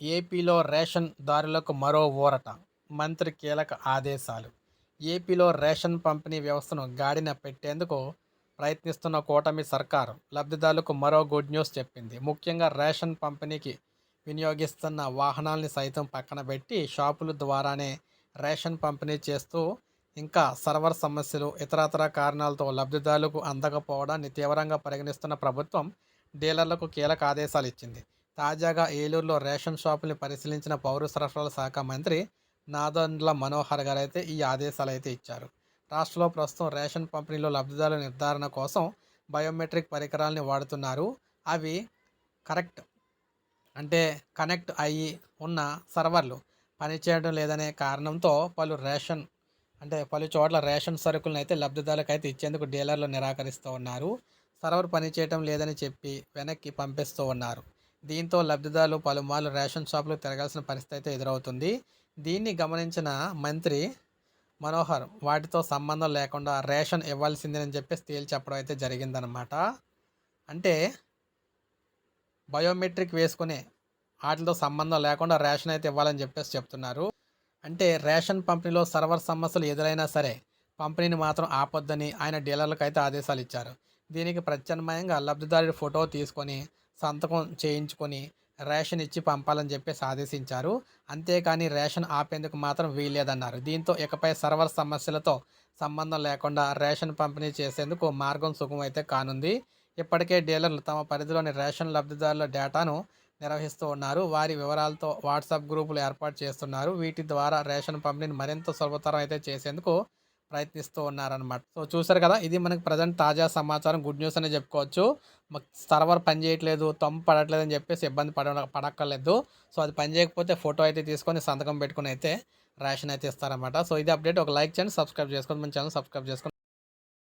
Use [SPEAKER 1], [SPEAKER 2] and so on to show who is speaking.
[SPEAKER 1] ఏపీలో రేషన్ దారులకు మరో ఊరట. మంత్రి కీలక ఆదేశాలు. ఏపీలో రేషన్ పంపిణీ వ్యవస్థను గాడిన పెట్టేందుకు ప్రయత్నిస్తున్న కూటమి సర్కారు లబ్ధిదారులకు మరో గుడ్ న్యూస్ చెప్పింది. ముఖ్యంగా రేషన్ పంపిణీకి వినియోగిస్తున్న వాహనాల్ని సైతం పక్కన పెట్టి షాపుల ద్వారానే రేషన్ పంపిణీ చేస్తూ ఇంకా సర్వర్ సమస్యలు ఇతరతర కారణాలతో లబ్ధిదారులకు అందకపోవడాన్ని తీవ్రంగా పరిగణిస్తున్న ప్రభుత్వం డీలర్లకు కీలక ఆదేశాలు ఇచ్చింది. తాజాగా ఏలూరులో రేషన్ షాపుల్ని పరిశీలించిన పౌర సరఫరాల శాఖ మంత్రి నాదండ్ల మనోహర్ గారు అయితే ఈ ఆదేశాలు అయితే ఇచ్చారు. రాష్ట్రంలో ప్రస్తుతం రేషన్ పంపిణీలో లబ్ధిదారుల నిర్ధారణ కోసం బయోమెట్రిక్ పరికరాలని వాడుతున్నారు. అవి కరెక్ట్ అంటే కనెక్ట్ అయ్యి ఉన్న సర్వర్లు పనిచేయడం లేదనే కారణంతో పలు రేషన్ అంటే పలు చోట్ల రేషన్ సరుకులను అయితే లబ్ధిదారులకు అయితే ఇచ్చేందుకు డీలర్లు నిరాకరిస్తూ ఉన్నారు. సర్వర్ పనిచేయటం లేదని చెప్పి వెనక్కి పంపిస్తూ ఉన్నారు. దీంతో లబ్ధిదారులు పలుమార్లు రేషన్ షాపులు తిరగాల్సిన పరిస్థితి అయితే ఎదురవుతుంది. దీన్ని గమనించిన మంత్రి మనోహర్ వాటితో సంబంధం లేకుండా రేషన్ ఇవ్వాల్సిందేనని చెప్పేసి తేల్చి చెప్పడం అయితే జరిగిందనమాట అంటే బయోమెట్రిక్ వేసుకునే వాటితో సంబంధం లేకుండా రేషన్ అయితే ఇవ్వాలని చెప్పేసి చెప్తున్నారు. అంటే రేషన్ పంపిణీలో సర్వర్ సమస్యలు ఎదురైనా సరే పంపిణీని మాత్రం ఆపొద్దని ఆయన డీలర్లకు అయితే ఆదేశాలు ఇచ్చారు. దీనికి ప్రత్యామ్నాయంగా లబ్ధిదారుడి ఫోటో తీసుకొని సంతకం చేయించుకొని రేషన్ ఇచ్చి పంపాలని చెప్పేసి ఆదేశించారు. అంతేకాని రేషన్ ఆపేందుకు మాత్రం వీల్లేదన్నారు. దీంతో ఇకపై సర్వర్ సమస్యలతో సంబంధం లేకుండా రేషన్ పంపిణీ చేసేందుకు మార్గం సుగమైతే కానుంది. ఇప్పటికే డీలర్లు తమ పరిధిలోని రేషన్ లబ్ధిదారుల డేటాను నిర్వహిస్తూ ఉన్నారు. వారి వివరాలతో వాట్సాప్ గ్రూపులు ఏర్పాటు చేస్తున్నారు. వీటి ద్వారా రేషన్ పంపిణీని మరింత సులభతరం అయితే చేసేందుకు ప్రయత్నిస్తూ ఉన్నారనమాట సో చూసారు కదా ఇది మనకి ప్రజెంట్ తాజా సమాచారం. గుడ్ న్యూస్ అనే చెప్పుకోవచ్చు. మాకు సర్వర్ పని చేయట్లేదు తమ్ము పడట్లేదు అని చెప్పేసి ఇబ్బంది పడ పడక్కర్లేదు. సో అది పని చేయకపోతే ఫోటో అయితే తీసుకొని సంతకం పెట్టుకుని అయితే రేషన్ అయితే ఇస్తారనమాట సో ఇది అప్డేట్. ఒక లైక్ చేయండి సబ్స్క్రైబ్ చేసుకోండి. మన ఛానల్ సబ్స్క్రైబ్ చేసుకోండి.